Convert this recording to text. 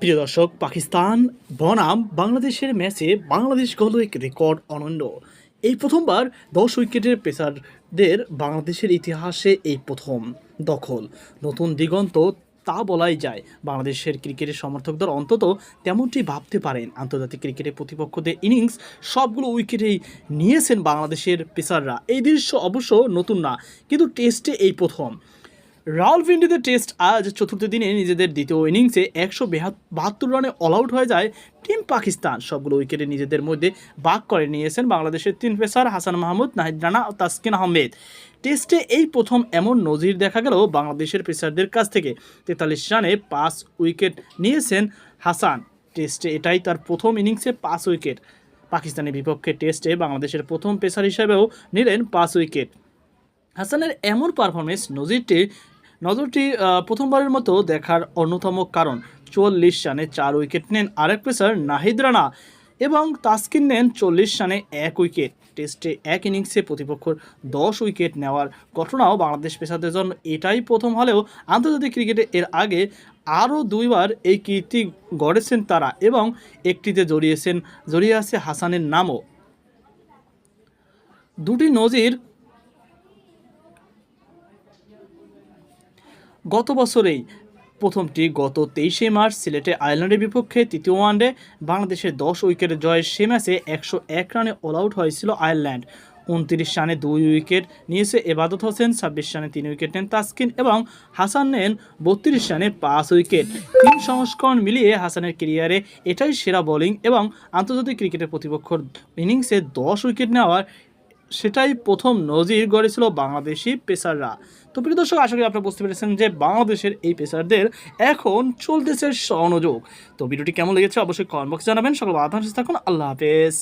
প্রিয় দর্শক, পাকিস্তান, বনাম, বাংলাদেশের ম্যাচে বাংলাদেশ গল এক রেকর্ড অনন্য। এই প্রথমবার দশ উইকেটের পেসারদের বাংলাদেশের ইতিহাসে এই প্রথম দখল। নতুন দিগন্ত তা বলাই যায়, বাংলাদেশের ক্রিকেটের সমর্থকদের অন্তত তেমনটি ভাবতে পারেন। আন্তর্জাতিক ক্রিকেটের প্রতিপক্ষদের ইনিংস সবগুলো উইকেটেই নিয়েছেন বাংলাদেশের পেসাররা। এই দৃশ্য অবশ্য নতুন না, কিন্তু টেস্টে এই প্রথম। রাওয়ালপিন্ডিতে টেস্ট আজ চতুর্থ দিনে নিজেদের দ্বিতীয় ইনিংসে একশো বাহাত্তর রানে অল আউট হয়ে যায় টিম পাকিস্তান। সবগুলো উইকেটে নিজেদের মধ্যে বাক করে নিয়েছেন বাংলাদেশের তিন পেসার হাসান মাহমুদ, নাহিদ রানা ও তাসকিন আহমেদ। টেস্টে এই প্রথম এমন নজির দেখা গেল বাংলাদেশের পেসারদের কাছ থেকে। তেতাল্লিশ রানে পাঁচ উইকেট নিয়েছেন হাসান। টেস্টে এটাই তার প্রথম ইনিংসে পাঁচ উইকেট। পাকিস্তানের বিপক্ষে টেস্টে বাংলাদেশের প্রথম পেসার হিসেবেও নিলেন পাঁচ উইকেট। হাসানের এমন পারফরমেন্স নজিরটি নজরটি প্রথমবারের মতো দেখার অন্যতম কারণ, চুয়াল্লিশ রানে চার উইকেট নেন আরেক পেসার নাহিদ রানা এবং তাসকিন নেন চল্লিশ রানে এক উইকেট। টেস্টে এক ইনিংসে প্রতিপক্ষর দশ উইকেট নেওয়ার ঘটনাও বাংলাদেশ পেশাদের জন্য এটাই প্রথম হলেও আন্তর্জাতিক ক্রিকেটে এর আগে আরও দুইবার এই কীর্তি গড়েছেন তারা এবং একটিতে জড়িয়েছেন, জড়িয়ে আছে হাসানের নামও। দুটি নজির গত বছরেই প্রথমটি গত তেইশে মার্চ সিলেটে আয়ারল্যান্ডের বিপক্ষে তৃতীয় ওয়ানডে বাংলাদেশের দশ উইকেটের জয়ের সে ম্যাচে একশো এক রানে অল আউট হয়েছিল আয়ারল্যান্ড। উনত্রিশ রানে দুই উইকেট নিয়েছে এবাদত হোসেন, ছাব্বিশ রানে তিন উইকেট নেন তাসকিন এবং হাসান নেন বত্রিশ রানে পাঁচ উইকেট। তিন সংস্করণ মিলিয়ে হাসানের ক্যারিয়ারে এটাই সেরা বোলিং এবং আন্তর্জাতিক ক্রিকেটের প্রতিপক্ষর ইনিংসে দশ উইকেট নেওয়ার সেটাই প্রথম নজির গড়েছিল বাংলাদেশি পেসাররা। তো প্রিয় দর্শক, আশা করি আপনারা বুঝতে পেরেছেন যে বাংলাদেশের এই পেসারদের এখন চলতেছে স্বর্ণযোগ তো ভিডিওটি কেমন লেগেছে অবশ্যই কমেন্ট বক্সে জানাবেন। সকল বাধা থাকুন, আল্লাহ হাফেজ।